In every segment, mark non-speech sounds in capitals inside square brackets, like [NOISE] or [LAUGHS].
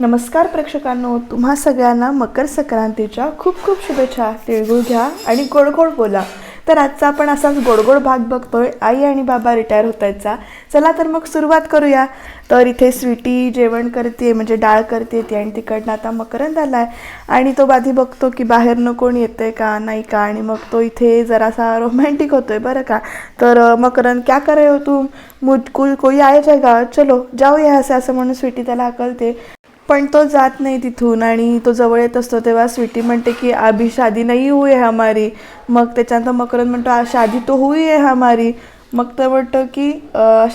नमस्कार प्रेक्षकांनो तुम्हा सगळ्यांना मकर संक्रांतीच्या खूप खूप शुभेच्छा. तिळगुळ घ्या आणि गोड गोड बोला. तर आजचा आपण असाच गोड गोड भाग बघतोय. आई आणि बाबा रिटायर होत आहेतचा चला तर मग सुरुवात करूया. तर इथे स्वीटी जेवण करते म्हणजे डाळ करते ती आणि तिकडनं आता मकरंद आलाय. आणि तो आधी बघतो की बाहेरनं कोण येतंय का नाही का? आणि मग तो इथे जरासा रोमॅन्टिक होतोय बरं का? तर मकरंद क्या करे हो तुम? मुदकुल कोई आहे जाएगा? चलो जाऊया असं असं म्हणून स्वीटी त्याला हकलते. पण तो जात नाही तिथून आणि तो जवळ येत असतो तेव्हा स्वीटी म्हणते की अभी शादी नाही हुई आहे हमारी. मग त्याच्यानंतर मकरंद म्हणतो शादी तो हुई आहे हमारी. मग तर म्हणतो की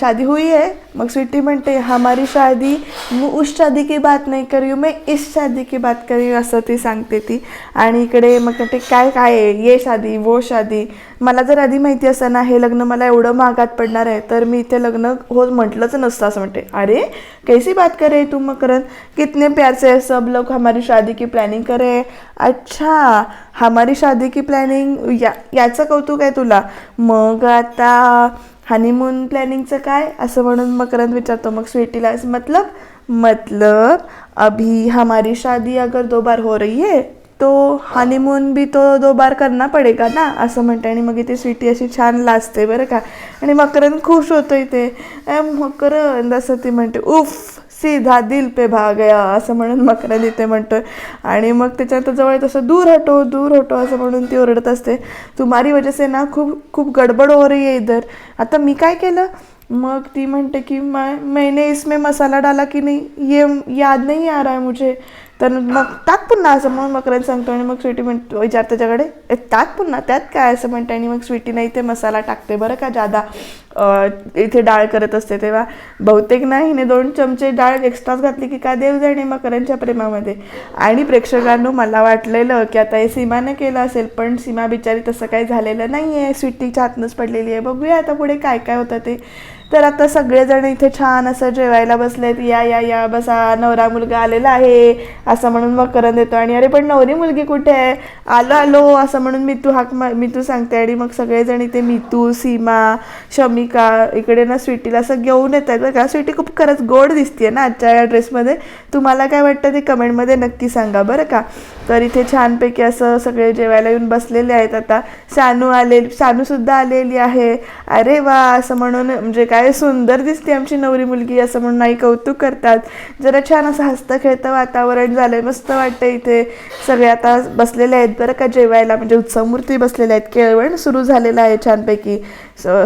शादी हुई है? मग स्वीटी म्हणते हमारी शादी मी उस शादी की बात नाही करी मी मैं इस शादी की बात करी असं ती सांगते ती. आणि इकडे मग म्हणते काय काय आहे? ये शादी वो शादी. मला जर आधी माहिती असताना हे लग्न मला एवढं महागात पडणार आहे तर मी इथे लग्न हो म्हटलंच नसतं असं म्हणते. अरे कैसी बात करे तुम मकरन कितने प्यार से सब लोग हमारी शादी की प्लॅनिंग करे? अच्छा हमारी शादी की प्लॅनिंग या याचं कौतुक आहे तुला. मग आता हनीमून प्लॅनिंगचं काय? असं म्हणून मकरंद विचारतो. मग स्वीटीला मतलब मतलब अभी हमारी शादी अगर दो बार हो रही है तो हनीमून भी तो दो बार करना पडेगा ना असं म्हणते. आणि मग इथे स्वीटी अशी छान लाजते बरं का. आणि मकरंद खुश होतो इथे मकरन असं ती म्हणते उफ सीधा दिल पे भा गया असं म्हणून मकरंद इथे म्हणतोय. आणि मग त्याच्यानंतर जवळ तसं दूर हटो दूर हटो असं म्हणून ती ओरडत असते. तुम्हारी वजह से ना खूप खूप गडबड हो रही है इधर. आता मी काय केलं? मग ती म्हणते की मैं मैंने इसमें मसाला डाला की नाही? ये याद नहीं आ रहा है मुझे. तर मग टाक पुन्हा असं म्हणून मकरंद सांगतो आणि मग स्वीटी म्हणतो विचार त्याच्याकडे "ए, टाक पुन्हा त्यात काय असं म्हणते? आणि मग स्वीटी नाही ते मसाला टाकते. बरं का जादा? इथे डाळ करत असते तेव्हा बहुतेक ना हिने दोन चमचे डाळ एक्स्ट्राच घातली की काय देव जाणे मकरांच्या प्रेमामध्ये. आणि प्रेक्षकांनो मला वाटलेलं की आता हे सीमाने केलं असेल पण सीमा बिचारी तसं काही झालेलं नाही आहे स्वीटीच्या हातनंच पडलेली आहे. बघूया आता पुढे काय काय होतं ते. तर आता सगळेजण इथे छान असं जेवायला बसलेत. या या या बसा नवरा मुलगा आलेला आहे. असं म्हणून मकरंद येतो. आणि अरे पण नवरी मुलगी कुठे आहे? आलो आलो. असं म्हणून मितू हाक मितू सांगते. आणि मग सगळेजण इथे मितू सीमा शमी का इकडे ना स्वीटीला असं घेऊन येतात बरं का. स्वीटी खूप खरंच गोड दिसते ना आजच्या या ड्रेसमध्ये तुम्हाला काय वाटतं ते कमेंटमध्ये नक्की सांगा बरं का. तर इथे छानपैकी असं सगळे जेवायला येऊन बसलेले आहेत. आता सानू आले सानूसुद्धा आलेली आहे. अरे वा असं म्हणून म्हणजे काय सुंदर दिसते आमची नवरी मुलगी असं म्हणून आई कौतुक करतात. जरा छान असं हसतं खेळतं वातावरण झालंय मस्त वाटतं इथे. सगळे आता बसलेले आहेत बरं का जेवायला म्हणजे उत्सवमूर्ती बसलेल्या आहेत. केळवण सुरू झालेलं आहे छानपैकी.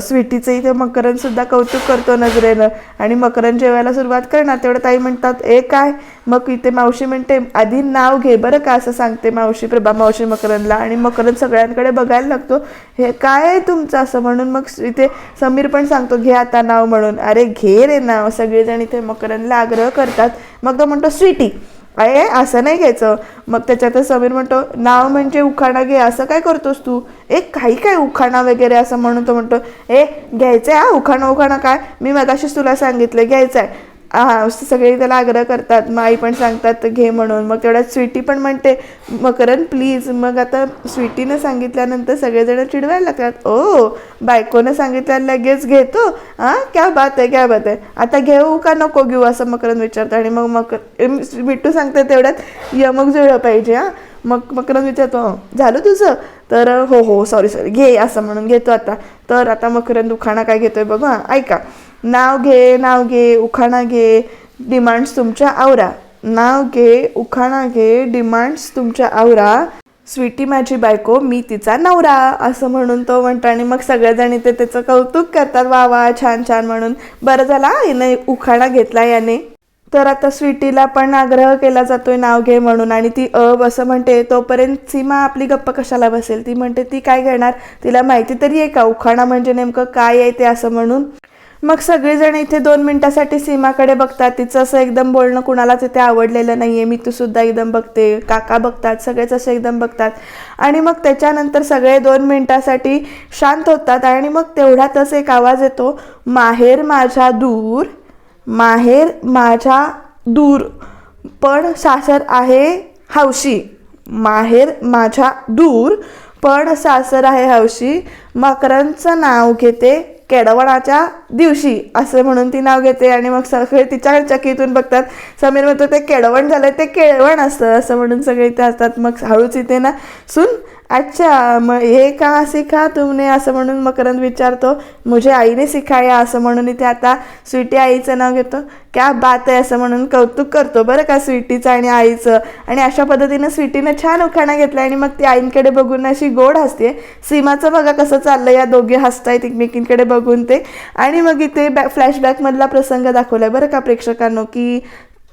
स्वीटीचं इथे मकरन सुद्धा कौतुक करतो नजरेनं. आणि मकरन जेवायला सुरुवात करणार तेवढं ताई म्हणतात ए काय? मग इथे मावशी म्हणते आधी नाव घे बरं का असं सांगते मावशी प्रभा मावशी मकरंदला. आणि मकरंद सगळ्यांकडे बघायला लागतो हे काय आहे तुमचं असं? म्हणून मग इथे समीर पण सांगतो घे आता नाव म्हणून. अरे घे रे नाव. सगळेजण इथे मकरंदला आग्रह करतात. मग तो म्हणतो स्वीटी. अरे असं नाही घ्यायचं. मग त्याच्यात समीर म्हणतो नाव म्हणजे उखाणा घे असं काय करतोस तू? ए काही काय उखाणा वगैरे असं म्हणून तो म्हणतो ए घ्यायचंय हा उखाणा उखाणा काय? मी मगाशीच तुला सांगितलं घ्यायचं आहे सगळे त्याला आग्रह करतात. मग आई पण सांगतात घे म्हणून. मग तेवढ्यात स्वीटी पण म्हणते मकरन प्लीज मग आता स्वीटीनं सांगितल्यानंतर सगळेजण चिडवायला लागतात. ओ बायकोनं सांगितल्या लगेच घेतो हां क्या बात आहे क्या बात आहे आता घेऊ का नको घेऊ? असं मकरन विचारतं. आणि मग मकर मिट्टू सांगते तेवढ्यात यमक जुळलं पाहिजे हां. मग मकरन विचारतो झालं तुझं? तर हो हो सॉरी सॉरी घे असं म्हणून घेतो आता. तर आता मकरन दुखाना काय घेतोय बघ हां ऐका. नाव घे नाव घे उखाणा घे डिमांड्स तुमच्या आवरा. नाव घे उखाणा घे डिमांड्स तुमच्या आवरा. स्वीटी माझी बायको मी तिचा नवरा असं म्हणून तो म्हणतो. आणि मग सगळेजण इथे त्याचं कौतुक करतात. वा वा छान छान म्हणून. बरं झाला याने उखाणा घेतला याने. तर आता स्वीटीला पण आग्रह केला जातोय नाव घे म्हणून. आणि ती अ असं म्हणते तोपर्यंत सीमा आपली गप्प कशाला बसेल? ती म्हणते ती काय घेणार? तिला माहिती तरी आहे का? उखाणा म्हणजे नेमकं काय आहे ते असं म्हणून. मग सगळेजण इथे दोन मिनिटासाठी सीमाकडे बघतात. तिचं असं एकदम बोलणं कुणालाच इथे आवडलेलं नाही आहे मी तू सुद्धा एकदम बघते. काका बघतात. सगळेच असे एकदम बघतात. आणि मग त्याच्यानंतर सगळे दोन मिनिटासाठी शांत होतात आणि मग तेवढ्यातच एक आवाज येतो. माहेर माझ्या दूर माहेर माझ्या दूर पण सासर आहे हौशी. माहेर माझ्या दूर पण सासर आहे हौशी. मकरांचं नाव घेते केळवणाच्या दिवशी असं म्हणून ती नाव घेते आणि मग सगळे तिच्या चकीतून बघतात. समीर म्हणतो ते केळवण झालं ते केळवण असतं असं म्हणून सगळे इथे असतात मग हळूच इथे ना सून अच्छा मग हे का सिखा तुमने असं म्हणून मकरंद विचारतो मुझे आईने सिखाया असं म्हणून इथे आता स्वीटी आईचं नाव घेतो. क्या बात आहे असं म्हणून कौतुक करतो बरं का स्वीटीचं आणि आईचं. आणि अशा पद्धतीनं स्वीटीनं छान उखाणा घेतला आणि मग ती आईंकडे बघून अशी गोड हसते. सीमाचं बघा कसं चाललं या दोघे हसतायत एकमेकींकडे बघून ते. आणि मग इथे बॅ फ्लॅशबॅकमधला प्रसंग दाखवलाय बरं का प्रेक्षकांनो की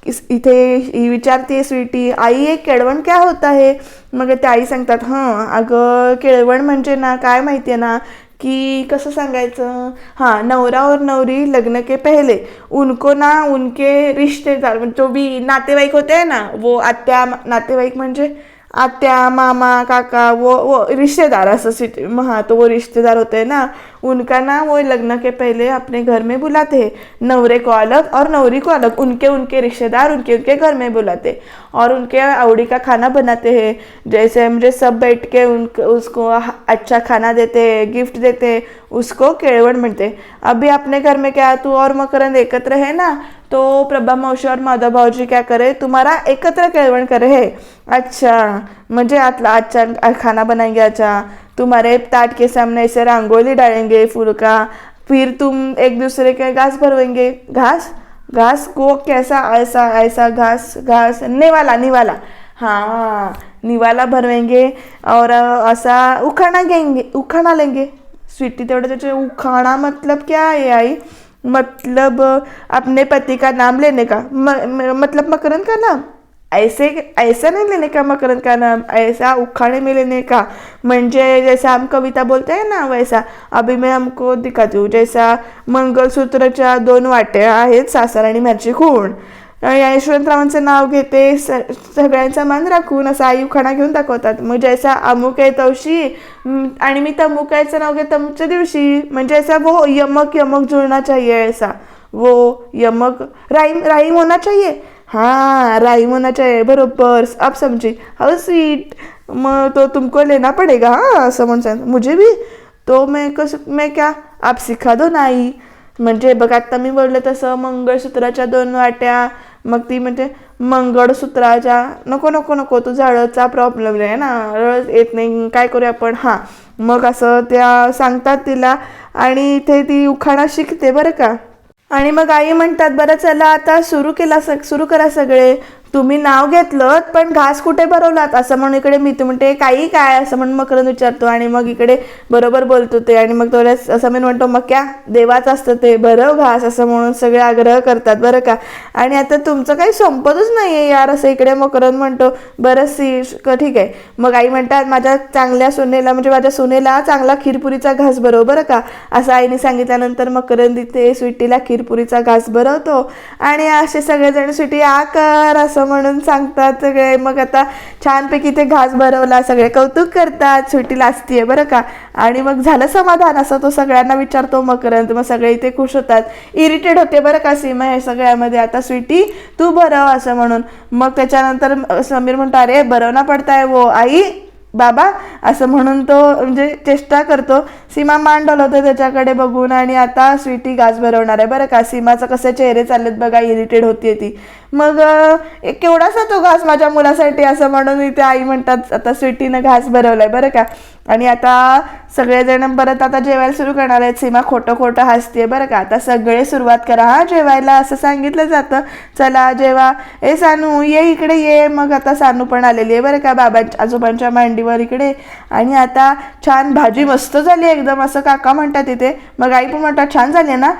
इस- इथे ही विचारते स्वीटी आई एक केळवण क्या होता है मग ते आई सांगतात हां अगं केळवण म्हणजे ना काय माहिती आहे ना की कसं सांगायचं? हां नवरा और नवरी लग्न के पहले उनको ना उनके रिश्तेदार म्हणजे जो भी नातेवाईक होते ना वो आत्या नातेवाईक म्हणजे आत्या मामा काका वो वो रिश्तेदार असं सिटी हाँ तो वो रिश्तेदार होते ना उनका ना वो लग्न के पहले अपने घर में बुलाते हैं नवरे को अलग और नवरी को अलग उनके उनके रिश्तेदार उनके उनके घर में बुलाते और उनके आवड़ी का खाना बनाते हैं। जैसे मुझे सब बैठ के उन उसको अच्छा खाना देते हैं गिफ्ट देते हैं उसको केळवण म्हणते अभी अपने घर में क्या तू और मकरंद एकत्र है ना? तो प्रभा मौशी और माधव भाऊजी क्या करे? तुम्हारा एकत्र केळवण करे है। अच्छा म्हणजे आतला अच्छा खाना बनाएंगे अच्छा। तुम्हारे ताट के सामने ऐसे रंगोली डालेंगे फूल का। फिर तुम एक दूसरे के घास भरवेंगे घास? घास को कैसा? ऐसा ऐसा घास घास। निवाला निवाला। हाँ निवाला भरवेंगे और ऐसा उखाना घेंगे उखाना लेंगे। स्वीटी तेवढं त्याचे उखाना मतलब क्या है आई? मतलब अपने पति का नाम लेने का। म, म, मतलब मकरन का नाम? ऐसे ऐसा नहीं लेने का मकरंद का नाम ऐसा उखाड़े में लेने का? म्हणजे जैसा हम कविता बोलते हैं ना वैसा. अभी मैं हमको दिखाती हूँ. जैसा मंगलसूत्रच्या दोन वाट्या आहेत सासर आणि माझी खूण. यशवंतरावांचं नाव घेते स सगळ्यांचा मान राखून असा आई उखाणा घेऊन दाखवतात. मग जैसा अमुक आहे तवशी आणि मी तमुक आहेचं नाव घे तमुकच्या दिवशी. म्हणजे ऐसा वो यमक यमक जुळना चाहिए ऐसा. वो यमक राईम राईम होना चाहिए. हाँ राई होना चाहिए बरोबर. आप समझी. हाउ स्वीट मग तो तुमको लेना पड़ेगा हां असं म्हणून सांग मुझे भी? तो मैं कसं मैं क्या? आप सिखा दो नाही. म्हणजे बघ आत्ता मी बोललं तसं मंगळसूत्राच्या दोन वाट्या. मग ती म्हणजे मंगळसूत्राच्या. नको नको नको तू झाडचा प्रॉब्लेम आहे ना? रळ येत नाही काय करूया आपण? हां. मग असं त्या सांगतात तिला. आणि इथे ती उखाणा शिकते बरं का? आणि मग आई म्हणतात बरं चला आता सुरू केला सग सुरू करा सगळे. तुम्ही नाव घेतलं पण घास कुठे भरवलात? असं म्हणून इकडे मी तू म्हणते काही काय? असं म्हणून मकरंद विचारतो आणि मग इकडे बरोबर बोलतो ते. आणि मग तेवढ्या असं मी म्हणतो मग क्या? देवाच असतं ते. भरव घास असं म्हणून सगळे आग्रह करतात बरं का. आणि आता तुमचं काही संपतच नाही आहे यार असं इकडे मकरंद म्हणतो बरं सी ठीक आहे. मग आई म्हणतात माझ्या चांगल्या सुनेला म्हणजे माझ्या सुनेला चांगला खीरपुरीचा घास भरव बरं का. असं आईने सांगितल्यानंतर मकरंद इथे स्वीटीला खीरपुरीचा घास भरवतो. आणि असे सगळेजण स्वीटी आकार असं असं म्हणून सांगतात सगळे. मग आता छानपैकी ते घास भरवला सगळे कौतुक करतात. स्वीटी लाजतीये बरं का? आणि मग झालं समाधान असं तो सगळ्यांना विचारतो मकरंद. मग सगळे इथे खुश होतात. इरिटेड होते बरं का सीमा हे सगळ्यामध्ये. आता स्वीटी तू भरव असं म्हणून. मग त्याच्यानंतर समीर म्हणतो अरे भरवना पडताय वो आई. बाबा असं म्हणून तो म्हणजे चेष्टा करतो. सीमा मान होतं त्याच्याकडे बघून आणि आता स्वीटी घास भरवणार आहे. बरं का सीमाचं कसे चेहरे चाललेत बघा इरिटेड होती ती. मग एक केवढासा तो घास माझ्या मुलासाठी असं म्हणून इथे आई म्हणतात आता स्वीटीनं घास भरवलाय. बरं का? आणि आता सगळेजण परत आता जेवायला सुरू करणार आहेत. सीमा खोटं खोटं हसते बरं का. आता सगळे सुरुवात करा हा जेवायला असं सांगितलं जातं. चला जेवा. ए सानू ये इकडे ये. मग आता सानू पण आलेली आहे बरं का बाबांच्या आजोबांच्या मांडीवर इकडे. आणि आता छान भाजी मस्त झाली एकदम असं काका म्हणतात तिथे मग आई पण म्हणतात छान झाली ना?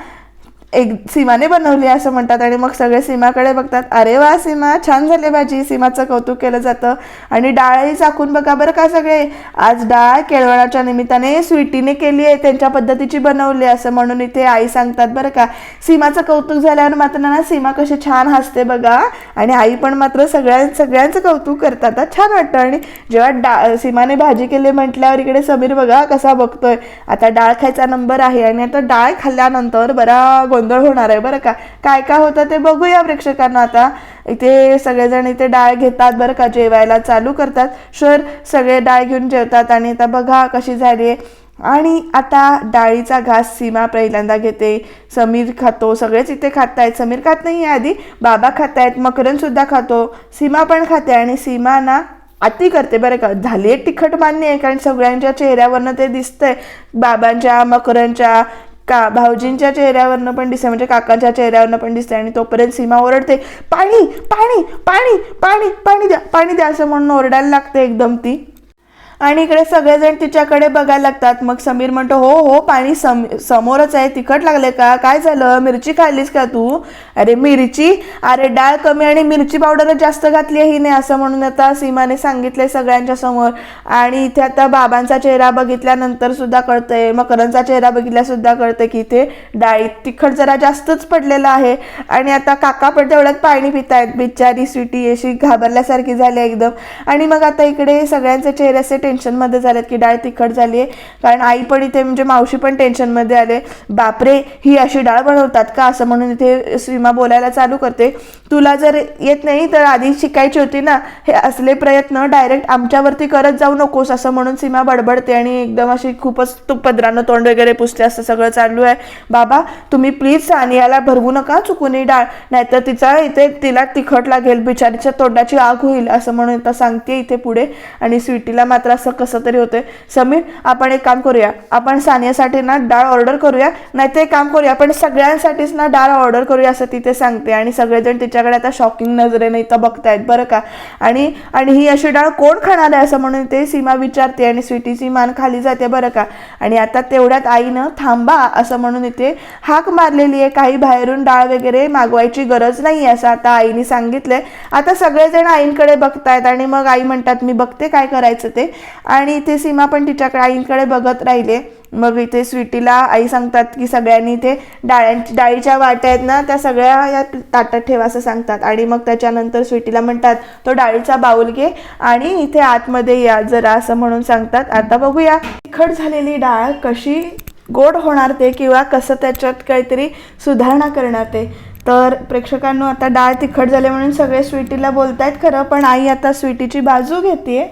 एक सीमाने बनवली असं म्हणतात आणि मग सगळे सीमाकडे बघतात अरे वा सीमा छान झाली भाजी. सीमाचं कौतुक केलं जातं. आणि डाळही चाकून बघा बरं का सगळे. आज डाळ केळवणाच्या निमित्ताने स्वीटीने केली आहे त्यांच्या पद्धतीची बनवली असं म्हणून इथे आई सांगतात बरं का. सीमाचं कौतुक झाल्यावर मात्र ना सीमा कशी छान हसते बघा. आणि आई पण मात्र सगळ्या सगळ्यांचं कौतुक करतात. छान वाटतं. आणि जेव्हा डा सीमाने भाजी केली म्हटल्यावर इकडे समीर बघा कसा बघतोय. आता डाळ खायचा नंबर आहे आणि आता डाळ खाल्ल्यानंतर बरा गोंधळ होणार आहे. बरं का? काय काय होतं ते बघूया प्रेक्षकांना आता. इथे सगळेजण इथे डाळ घेतात बरं का जेवायला चालू करतात. शर सगळे डाळ घेऊन जेवतात आणि आता बघा कशी झाली आहे. आणि आता डाळीचा घास सीमा पहिल्यांदा घेते. समीर खातो. सगळेच इथे खात आहेत समीर खात नाही आहे आधी. बाबा खात आहेत मकरणसुद्धा खातो. सीमा पण खाते आणि सीमा ना आती करते बरं का. झाली आहे तिखट मान्य आहे कारण सगळ्यांच्या चेहऱ्यावरनं ते दिसतंय. बाबांच्या मकरांच्या का? भाऊजींच्या चेहऱ्यावरनं पण दिसते म्हणजे काकांच्या चेहऱ्यावरनं पण दिसते आणि तोपर्यंत सीमा ओरडते पाणी पाणी पाणी पाणी पाणी द्या पाणी द्या असं म्हणून ओरडायला लागते एकदम ती. आणि इकडे सगळेजण तिच्याकडे बघायला लागतात. मग समीर म्हणतो हो हो पाणी सम समोरच आहे तिखट लागले का? काय झालं? मिरची खाल्लीस का तू? अरे मिरची? अरे डाळ कमी आणि मिरची पावडर जास्त घातली आहे नाही असं म्हणून आता सीमाने सांगितले सगळ्यांच्या समोर. आणि इथे आता बाबांचा चेहरा बघितल्यानंतर सुद्धा कळतंय मकरांचा चेहरा बघितल्यासुद्धा कळतंय की इथे डाळीत तिखट जरा जास्तच पडलेलं आहे. आणि आता काका पण तेवढ्यात पाणी पितायत. बिचारी स्वीटी अशी घाबरल्यासारखी झाली एकदम. आणि मग आता इकडे सगळ्यांचे चेहरे असे टेन्शनमध्ये झालेत की डाळ तिखट झाली आहे कारण आई पण इथे म्हणजे मावशी पण टेन्शनमध्ये आले. बापरे ही अशी डाळ बनवतात का? असं म्हणून इथे सीमा बोलायला चालू करते. तुला जर येत नाही तर आधी शिकायची होती ना. हे असले प्रयत्न डायरेक्ट आमच्यावरती करत जाऊ नकोस असं म्हणून सीमा बडबडते आणि एकदम अशी खूपच तू पदरानं तोंड वगैरे पुसते असं सगळं चालू आहे. बाबा तुम्ही प्लीज सानियाला भरवू नका चुकूनही डाळ. नाहीतर तिचा इथे तिला तिखट लागेल बिचारीच्या तोंडाची आग होईल असं म्हणून सांगते इथे पुढे. आणि स्वीटीला मात्र असं कसं तरी होतंय. समीर आपण एक काम करूया. आपण सानियासाठी ना डाळ ऑर्डर करूया. नाही ते एक काम करूया. आपण सगळ्यांसाठीच ना डाळ ऑर्डर करूया असं तिथे सांगते. आणि सगळेजण तिच्याकडे आता शॉकिंग नजरेने इथं बघतायत बरं का. आणि आणि ही अशी डाळ कोण खाणार आहे असं म्हणून ते सीमा विचारते आणि स्वीटीची मान खाली जाते बरं का. आणि आता तेवढ्यात आईनं थांबा असं म्हणून इथे हाक मारलेली आहे. काही बाहेरून डाळ वगैरे मागवायची गरज नाही असं आता आईने सांगितलंय. आता सगळेजण आईंकडे बघतायत आणि मग आई म्हणतात मी बघते काय करायचं ते. आणि इथे सीमा पण तिच्याकडे आईंकडे बघत राहिले. मग इथे स्वीटीला आई सांगतात की सगळ्यांनी इथे डाळ्यांची डाळीच्या वाट्या आहेत ना त्या सगळ्या या ताटात ठेवा असं सांगतात. आणि मग त्याच्यानंतर स्वीटीला म्हणतात तो डाळीचा बाऊल घे आणि इथे आतमध्ये या जरा असं म्हणून सांगतात. आता बघूया तिखट झालेली डाळ कशी गोड होणार ते किंवा कसं त्याच्यात काहीतरी सुधारणा करणार ते. तर प्रेक्षकांनो आता डाळ तिखट झाले म्हणून सगळे स्वीटीला बोलतायत खरं पण आई आता स्वीटीची बाजू घेते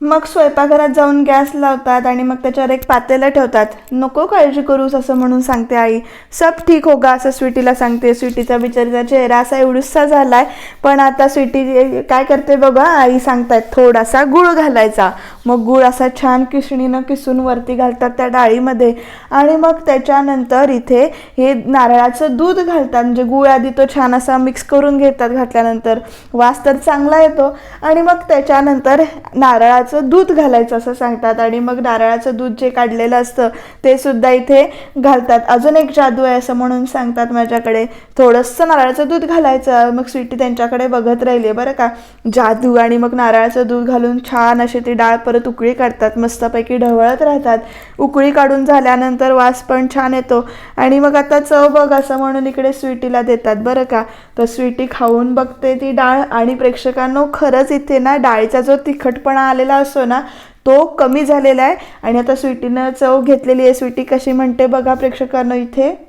मग स्वयंपाकघरात जाऊन गॅस लावतात आणि मग त्याच्यावर एक पातेलं ठेवतात. नको काळजी करूस असं म्हणून सांगते आई. सब ठीक होगा असं स्वीटीला सांगते. स्वीटीचा बिचारीचा चेहरा असा एवढूसा झालाय. पण आता स्वीटी काय करते बघा आई सांगतायत थोडासा गुळ घालायचा. मग गुळ असा छान किसणीनं किसून वरती घालतात त्या डाळीमध्ये. आणि मग त्याच्यानंतर इथे हे नारळाचं दूध घालतात. म्हणजे गुळ आधी तो छान असा मिक्स करून घेतात घातल्यानंतर. वास तर चांगला येतो. आणि मग त्याच्यानंतर नारळाचं दूध घालायचं असं सांगतात. आणि मग नारळाचं दूध जे काढलेलं असतं ते सुद्धा इथे घालतात. अजून एक जादू आहे असं म्हणून सांगतात माझ्याकडे. थोडंसं नारळाचं दूध घालायचं. मग स्वीटी त्यांच्याकडे बघत राहिली बरं का. जादू. आणि मग नारळाचं दूध घालून छान अशी ती डाळ परत उकळी काढतात मस्तपैकी ढवळत राहतात. उकळी काढून झाल्यानंतर वास पण छान येतो. आणि मग आता चव बघ असं म्हणून इकडे स्वीटीला देतात बरं का. तर स्वीटी खाऊन बघते ती डाळ आणि प्रेक्षकांनो खरंच इथे ना डाळीचा जो तिखटपणा आलेला असतो ना तो कमी झालेला आहे. आणि आता स्वीटीनं चव घेतलेली आहे. स्वीटी कशी म्हणते बघा प्रेक्षकांनो इथे.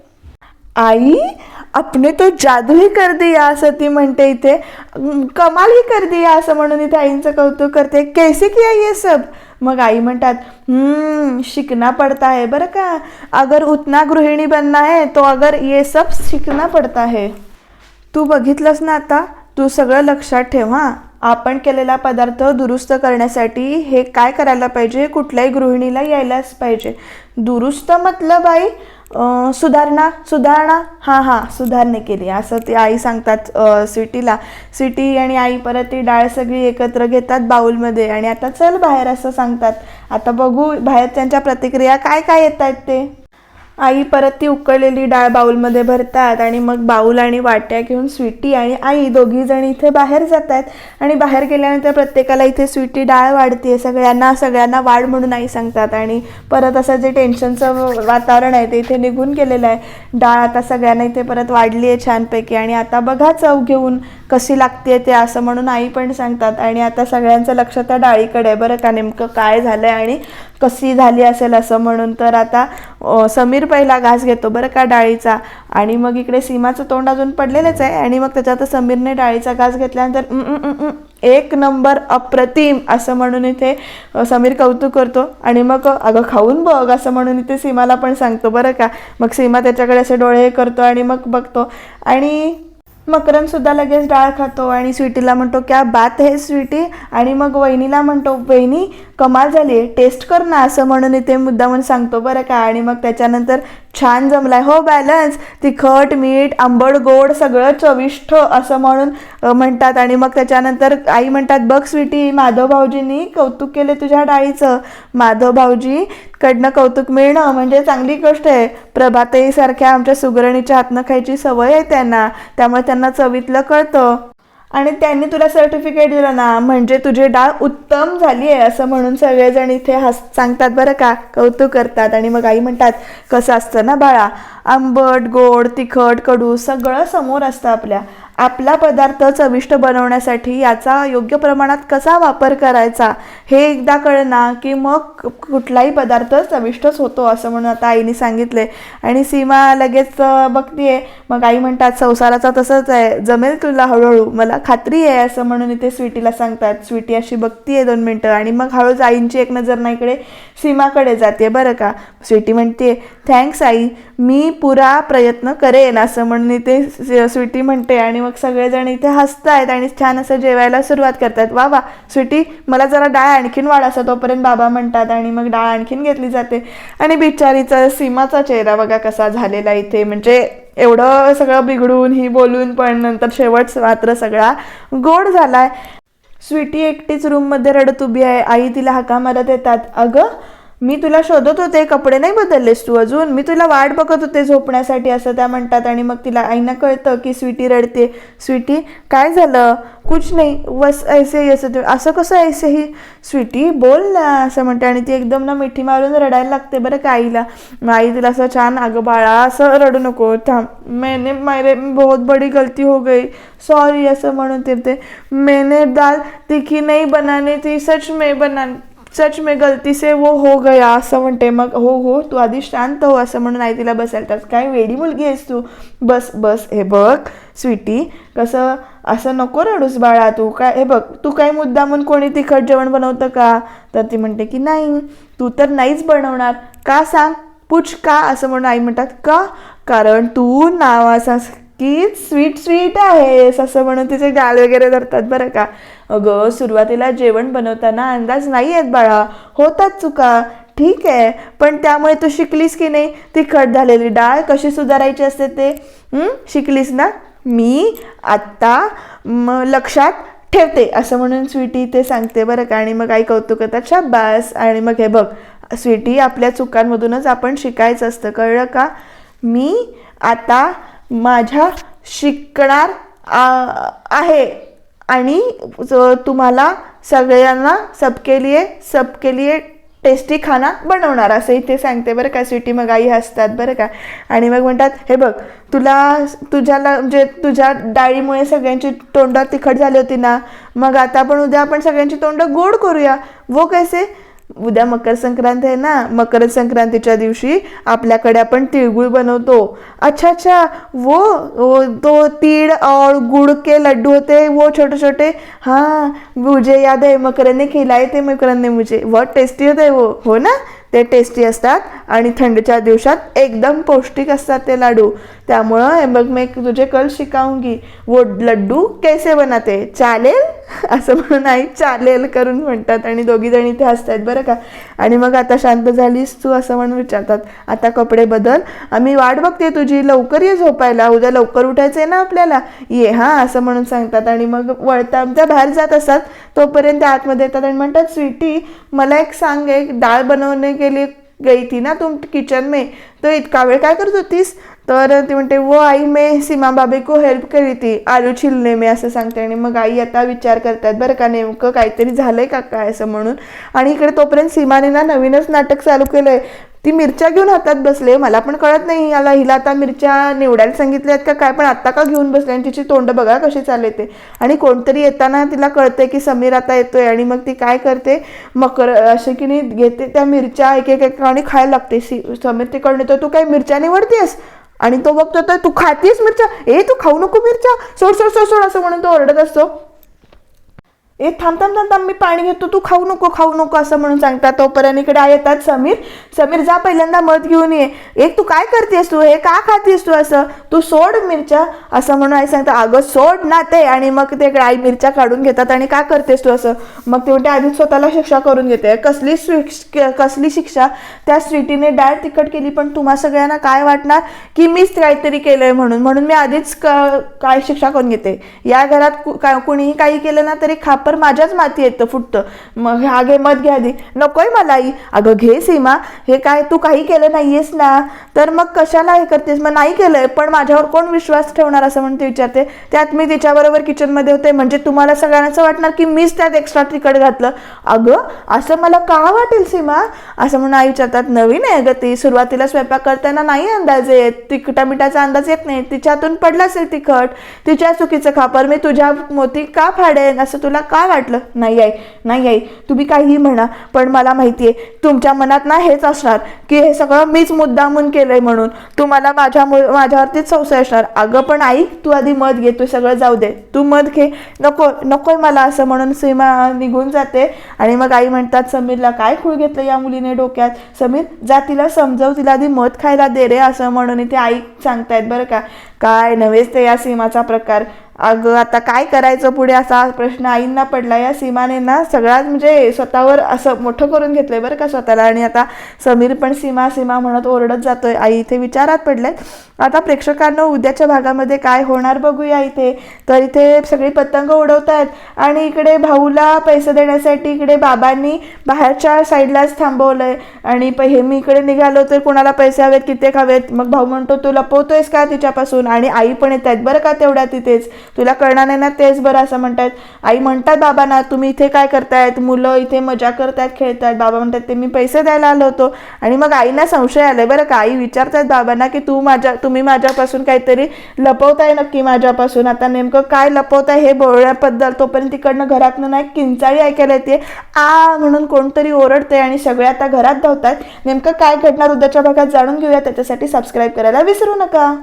आई आपने तो जादूही कर दिया असं ती म्हणते इथे. कमालही कर दिया असं म्हणून इथे आईंचं कौतुक करते. कैसे किया ये सब? मग आई म्हणतात शिकना पडता है बरं का? अगर उतना गृहिणी बनना है तो अगर ये सब शिकना पडता है. तू बघितलंस ना आता? तू सगळं लक्षात ठेव हां. आपण केलेला पदार्थ दुरुस्त करण्यासाठी हे काय करायला पाहिजे? कुठल्याही गृहिणीला यायलाच पाहिजे. दुरुस्त मतलब आई सुधारणा सुधारणा. हां हां सुधारणे केली. असं ती आई सांगतात सिटीला सिटी आणि आई परत ती डाळ सगळी एकत्र घेतात बाऊलमध्ये आणि आता चल बाहेर असं सांगतात. आता बघू बाहेर त्यांच्या प्रतिक्रिया काय काय येत आहेत ते. आई परत ती उकळलेली डाळ बाऊलमध्ये भरतात आणि मग बाऊल आणि वाट्या घेऊन स्वीटी आणि आई दोघी जण इथे बाहेर जात आहेत आणि बाहेर गेल्यानंतर प्रत्येकाला इथे स्वीटी डाळ वाढते सगळ्यांना सगळ्यांना वाढ म्हणून आई सांगतात. आणि परत असं जे टेन्शनचं वातावरण आहे ते इथे निघून गेलेलं आहे. डाळ आता सगळ्यांना इथे परत वाढली आहे छानपैकी. आणि आता बघा चव घेऊन कशी लागते ते असं म्हणून आई पण सांगतात. आणि आता सगळ्यांचं लक्ष त्या डाळीकडे आहे. बरं का नेमकं काय झालं आहे आणि कशी झाली असेल असं म्हणून. तर आता समीर पहिला घास घेतो बरं का डाळीचा. आणि मग इकडे सीमाचं तोंड अजून पडलेलंच आहे. आणि मग त्याच्यात समीरने डाळीचा घास घेतल्यानंतर एक नंबर अप्रतिम असं म्हणून इथे समीर कौतुक करतो. आणि मग अगं खाऊन बघ असं म्हणून इथे सीमाला पण सांगतो बरं का. मग सीमा त्याच्याकडे असे डोळे हे करतो आणि मग बघतो. आणि मकरन सुद्धा लगेच डाळ खातो आणि स्वीटीला म्हणतो क्या बात आहे स्वीटी. आणि मग वहिनीला म्हणतो वहिनी कमाल झाली टेस्ट कर ना असं म्हणून इथे म्हणून सांगतो बरं का. आणि मग त्याच्यानंतर छान जमलाय. हो बॅलन्स तिखट मीठ आंबट गोड सगळं चविष्ट असं म्हणून म्हणतात. आणि मग त्याच्यानंतर आई म्हणतात बघ स्वीटी माधव भाऊजींनी कौतुक केले तुझ्या डाळीचं. माधव भाऊजी कडनं कौतुक मिळणं म्हणजे चांगली गोष्ट आहे. प्रभाताई सारख्या आमच्या सुगरणीच्या हातनं खायची सवय आहे त्यांना. त्यामुळे त्यांना चवीतलं कळतं. आणि त्यांनी तुला सर्टिफिकेट दिलं ना म्हणजे तुझी डाळ उत्तम झाली आहे असं म्हणून सगळेजण इथे हस सांगतात बरं का कौतुक करतात. आणि मग आई म्हणतात कसं असतं ना बाळा आंबट गोड तिखट कडू सगळं समोर असतं आपल्या. आपला पदार्थ चविष्ट बनवण्यासाठी याचा योग्य प्रमाणात कसा वापर करायचा हे एकदा कळना की मग कुठलाही पदार्थ चविष्टच होतो असं म्हणून आता आईने सांगितले. आणि सीमा लगेच बघतीये मग आई म्हणतात संसाराचा तसंच आहे जमेल तुला हळूहळू मला खात्री आहे असं म्हणून इथे स्वीटीला सांगतात. स्वीटी अशी बघतीये दोन मिनटं आणि मग हळूच आईंची एक नजर ना इकडे सीमाकडे जाते बरं का? स्वीटी म्हणते थँक्स आई मी पुरा प्रयत्न करेन असं म्हणून इथे स्वीटी म्हणते आणि मग सगळेजण इथे हसतायत आणि छान असं जेवायला सुरुवात करतात. वा वा स्वीटी मला जरा डाळ आणखीन वाढ तोपर्यंत बाबा म्हणतात आणि मग डाळ आणखीन घेतली जाते. आणि बिचारीचा सीमाचा चेहरा बघा कसा झालेला इथे. म्हणजे एवढं सगळं बिघडून ही बोलून पण नंतर शेवट मात्र सगळा गोड झालाय. स्वीटी एकटीच रूममध्ये रडत उभी आहे. आई तिला हाका मारत येतात. अगं मी तुला शोधत होते कपडे नाही बदललेस तू अजून. मी तुला वाट बघत होते झोपण्यासाठी असं त्या म्हणतात. आणि मग तिला आईना कळतं की स्वीटी रडते. स्वीटी काय झालं? कुछ नाही वस ऐसे ही असं ते असं कसं ऐसे ही? स्वीटी बोल ना असं म्हणते. आणि ती एकदम ना मिठी मारून रडायला लागते बरं का आईला. आई तिला असं छान अगं बाळा असं रडू नको थांब. मैंने मेरे बहुत बड़ी गलती हो गई. सॉरी असं म्हणून ते मेने दाल तिखी नाही बनाने ती सच में बना सच मे गलती से वो हो गया असं म्हणते. मग हो हो तू आधी शांत हो असं म्हणून आई तिला बसायला काय वेडी मुलगी आहेस तू. बस बस हे बघ स्वीटी कसं असं नको रडूस बाळा तू. काय हे बघ तू काय म्हणून कोणी तिखट जेवण बनवतं का? तर ती म्हणते की नाही तू तर नाहीच बनवणार. का सांग? पुछ का? असं म्हणून आई म्हणतात का? कारण तू नावाचा की स्वीट स्वीट आहेस असं म्हणून तिचे गाल वगैरे धरतात बरं का. अगं सुरुवातीला जेवण बनवताना अंदाज नाही आहेत बाळा. होतात चुका. ठीक आहे. पण त्यामुळे तू शिकलीस की नाही? तिखट झालेली डाळ कशी सुधारायची असते ते? शिकलीस ना? मी आत्ता लक्षात ठेवते. असं म्हणून स्वीटी ते सांगते बरं का. आणि मग आई कौतुक करतात शाबास. आणि मग हे बघ स्वीटी आपल्या चुकांमधूनच आपण शिकायचं असतं. कळलं का? मी आता माझ्या शिकणार आहे. आणि तुम्हाला सगळ्यांना सबके लिए सबके लिए टेस्टी खाना बनवणार. असं इथे सांगते बरं का स्वीटी मग आई हसतात बरं का. आणि मग म्हणतात हे बघ तुला तुझ्याला म्हणजे तुझ्या डाळीमुळे सगळ्यांची तोंड तिखट झाली होती ना मग आता आपण उद्या आपण सगळ्यांची तोंड गोड करूया. वो कैसे? उद्या मकर संक्रांत आहे ना मकर संक्रांतीच्या दिवशी आपल्याकडे आपण तिळगुळ बनवतो. अच्छा अच्छा वो वो तो तीळ और गुड़ के लड्डू होते वो छोटे छोटे हाँ मुझे याद है मकरांनी ने खिलाए थे मकरन ने मुझे. बहुत टेस्टी होते वो हो ना? ते टेस्टी असतात आणि थंडीच्या दिवसात एकदम पौष्टिक असतात ते लाडू. त्यामुळं हे बघ मी तुझे कल शिकाऊंगी वो लड्डू कैसे बनाते? चालेल? [LAUGHS] असं म्हणून आई चालेल करून म्हणतात आणि दोघी जणी इथे हसतात बरं का. आणि मग आता शांत झालीस तू असं म्हणून विचारतात. आता कपडे बदल. आम्ही वाट बघते तुझी. लवकर ये झोपायला. उद्या लवकर उठायचं आहे ना आपल्याला? ये हां असं म्हणून सांगतात. आणि मग वळता आमच्या बाहेर जात असतात. तोपर्यंत आतमध्ये येतात आणि म्हणतात स्वीटी मला एक सांग एक डाळ बनवणे गेली गई थी ना तुम किचन में. तो इतका वेळ काय करत होतीस? तर ती म्हणते वो आई मे सीमा बाबी को हेल्प करी ती. आलू छिलने मे असं सांगते. आणि मग आई आता विचार करतात बरं का नेमकं काहीतरी झालंय का काय असं म्हणून. आणि इकडे तोपर्यंत सीमाने ना नवीनच नाटक चालू केलंय. ती मिरच्या घेऊन हातात बसले. मला पण कळत नाही याला. हिला आता मिरच्या निवडायला सांगितल्या आहेत का? काय पण आत्ता का घेऊन बसले? आणि तिची तोंड बघा कशी चालले ते आणि कोणतरी येताना तिला कळते की समीर आता येतोय आणि मग ती काय करते? मकर असे की नाही घेते त्या मिरच्या एक एक एक आणि खायला लागते. सी समीर तिकडून येतो तू काय मिरच्या निवडतेस? आणि तो बघतो तर तू खातीस मिरच्या? ए तू खाऊ नको मिरच्या. सोड सोड सोड सोड असं म्हणून तो ओरडत असतो. ए थांब थांब थांब थांब मी पाणी घेतो. तू खाऊ नको खाऊ नको असं म्हणून सांगतात. तोपर्यंत इकडे येतात समीर. समीर जा पहिल्यांदा मध घेऊन ये. एक तू काय करतेस तू? हे का खातेस तू असं? तू सोड मिरच्या असं म्हणून आई सांगतात अगं सोड ना ते. आणि मग ते इकडे आई मिरच्या काढून घेतात. आणि का करतेस तू असं? मग ते म्हणते आधीच स्वतःला शिक्षा करून घेते. कसली कसली शिक्षा? त्या स्वीटीने डाळ तिखट केली पण तुम्हा सगळ्यांना काय वाटणार? की मीच काहीतरी केलंय म्हणून. म्हणून मी आधीच क- काय शिक्षा करून घेते. या घरात कु- का- कुणीही काही केलं ना तरी खाप खापर माझ्याच माती येतं फुटतं. मग हा घे मत घ्या आधी. नकोय मला आई. अगं घे सीमा. हे काय तू काही केलं नाहीयेस ना? तर मग कशाला हे करतेस? मग नाही केलंय. पण माझ्यावर कोण विश्वास ठेवणार असं म्हणून ती विचारते. त्यात मी तिच्याबरोबर किचनमध्ये होते. म्हणजे तुम्हाला सगळ्यांना असं वाटणार की मीच त्यात एक्स्ट्रा तिकट घातलं? अगं असं मला का वाटेल सीमा? असं म्हणून आई विचारतात नवीन आहे अगं ती. सुरुवातीला स्वयंपाक करताना नाही अंदाज येत. तिखटा मिठाचा अंदाज येत नाही. तिच्यातून पडला असेल तिखट. तिच्या चुकीचं खापर मी तुझ्या मोती का फाडेन? असं तुला का काय वाटलं? नाही आई नाही आई तुम्ही काहीही म्हणा पण मला माहिती आहे तुमच्या मनात ना हेच असणार की हे सगळं मीच मुद्दामून केलंय म्हणून. तुम्हाला माझ्या माझ्यावरतीच संशय असणार. अगं पण आई तू आधी मध घे तू सगळं जाऊ दे. तू मध घे. नको नको मला असं म्हणून सीमा निघून जाते. आणि मग आई म्हणतात समीरला काय खूळ घेतलं या मुलीने डोक्यात? समीर जा तिला समजव तिला आधी मध खायला दे रे असं म्हणून ते आई सांगतायत बरं का. काय नव्हेच ते या सीमाचा प्रकार. अगं आता काय करायचं पुढे? असा प्रश्न आईंना पडला. या सीमाने ना सगळ्यात म्हणजे स्वतःवर असं मोठं करून घेतलं आहे बरं का स्वतःला. आणि आता समीर पण सीमा सीमा म्हणत ओरडत जातोय. आई इथे विचारात पडले आता प्रेक्षकांना उद्याच्या भागामध्ये काय होणार बघूया इथे. तर इथे सगळी पतंग उडवत आहेत आणि इकडे भाऊला पैसे देण्यासाठी इकडे बाबांनी बाहेरच्या साईडलाच थांबवलंय. आणि प- हे मी इकडे निघालो तर कोणाला पैसे हवेत कित्येक हवेत मग भाऊ म्हणतो तू लपवतोयस का तिच्यापासून? आणि आई पण येत आहेत. बरं का तेवढ्या तिथेच. तुला कळणार नाही ना तेच बरं असं म्हणतात आई म्हणतात बाबांना तुम्ही इथे काय करतायत? मुलं इथे मजा करतायत खेळतात बाबा म्हणतात ते मी पैसे द्यायला आलो होतो. आणि मग आईना संशय आलाय बरं का. आई विचारतात बाबांना की तू माझ्या तुम्ही माझ्यापासून काहीतरी लपवताय नक्की माझ्यापासून? आता नेमकं काय लपवताय हे बोलण्याबद्दल तोपर्यंत तिकडनं घरातनं नाही किंचाळी ऐकायला येते. आ म्हणून कोणतरी ओरडते आणि सगळे आता घरात धावतात नेमकं काय घडणार उद्याच्या भागात जाणून घेऊया. त्याच्यासाठी सबस्क्राईब करायला विसरू नका.